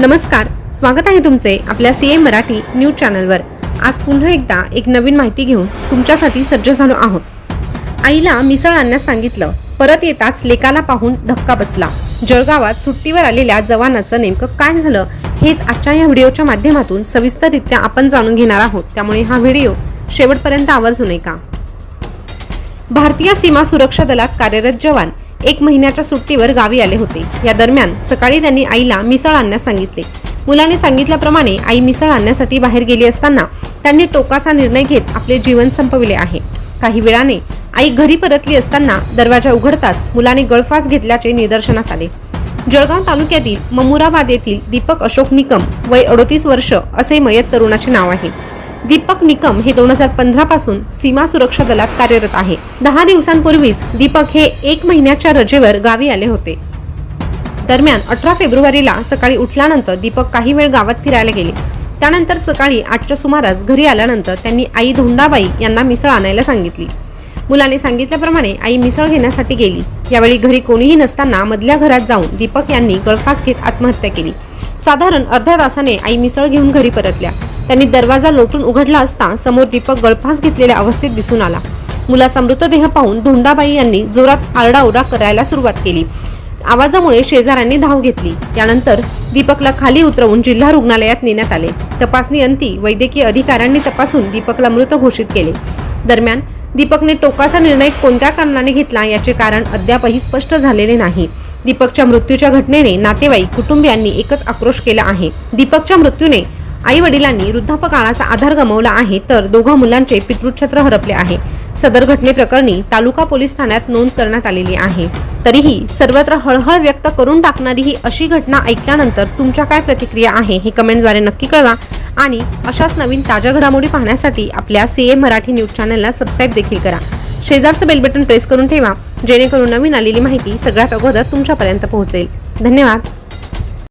नमस्कार स्वागत आहे तुमचे आपल्या सी एम मराठी न्यूज चॅनलवर. आज पुन्हा एकदा एक नवीन माहिती घेऊन तुमच्यासाठी सज्ज झालो आहोत. आईला मिसळ आणण्यास सांगितलं परत येताच लेकाला पाहून धक्का बसला. जळगावात सुट्टीवर आलेल्या जवानाचं नेमकं काय झालं हेच आजच्या या व्हिडिओच्या माध्यमातून सविस्तररित्या आपण जाणून घेणार आहोत. त्यामुळे हा व्हिडिओ शेवटपर्यंत आवर्जून नये भारतीय सीमा सुरक्षा दलात कार्यरत जवान एक महिन्याच्या सुट्टीवर गावी आले होते. या दरम्यान सकाळी त्यांनी आईला मिसळ आणण्यास सांगितले. मुलाने सांगितल्याप्रमाणे आई मिसळ आणण्यासाठी बाहेर गेली असताना त्यांनी टोकाचा निर्णय घेत आपले जीवन संपविले आहे. काही वेळाने आई घरी परतली असताना दरवाजा उघडताच मुलाने गळफास घेतल्याचे निदर्शनास आले. जळगाव तालुक्यातील ममुराबाद येथील दीपक अशोक निकम वय अडोतीस वर्ष असे मयत तरुणाचे नाव आहे. दीपक निकम हे दोन हजार पंधरा पासून सीमा सुरक्षा दलात कार्यरत आहे. दहा दिवसांपूर्वीच दीपक हे एक महिन्याच्या रजेवर गावी आले होते. दरम्यान अठरा फेब्रुवारीला सकाळी उठल्यानंतर दीपक काही वेळ गावात फिरायला गेले. त्यानंतर सकाळी आठच्या सुमारास घरी आल्यानंतर त्यांनी आई धोंडाबाई यांना मिसळ आणायला सांगितली. मुलाने सांगितल्याप्रमाणे आई मिसळ घेण्यासाठी गेली. यावेळी घरी कोणीही नसताना मधल्या घरात जाऊन दीपक यांनी गळफास घेत आत्महत्या केली. साधारण अर्ध्या तासाने आई मिसळ घेऊन घरी परतल्या. त्यांनी दरवाजा लोटून उघडला असता समोर दीपक गळफास घेतलेल्या अवस्थेत दिसून आला. मुलाचा मृतदेह पाहून धोंडाबाई यांनी जोरात आरडाओरडा करायला सुरुवात केली. आवाजामुळे शेजाऱ्यांनी धाव घेतली. त्यानंतर दीपकला खाली उतरवून जिल्हा रुग्णालयात नेण्यात आले. तपासणी अंती वैद्यकीय अधिकाऱ्यांनी तपासून दीपकला मृत घोषित केले. दरम्यान दीपकने टोकाचा निर्णय कोणत्या कारणाने घेतला याचे कारण अद्यापही स्पष्ट झालेले नाही. दीपकच्या मृत्यूच्या घटनेने नातेवाईक कुटुंबियांनी एकच आक्रोश केला आहे. दीपकच्या मृत्यूने आई वडिलांनी वृद्धापकाळाचा आधार गमावला आहे तर दोघा मुलांचे पितृछत्र हरपले आहे. सदर घटनेप्रकरणी तालुका पोलीस ठाण्यात नोंद करण्यात आलेली आहे. तरीही सर्वत्र हळहळ व्यक्त करून टाकणारी ही अशी घटना ऐकल्यानंतर तुमच्या काय प्रतिक्रिया आहे हे कमेंटद्वारे नक्की कळवा आणि अशाच नवीन ताज्या घडामोडी पाहण्यासाठी आपल्या सी ए मराठी न्यूज चॅनलला सबस्क्राईब देखील करा. शेजारचं बेल बटन प्रेस करून ठेवा जेणेकरून नवीन आलेली माहिती सगळ्यात अगोदर तुमच्यापर्यंत पोहोचेल. धन्यवाद.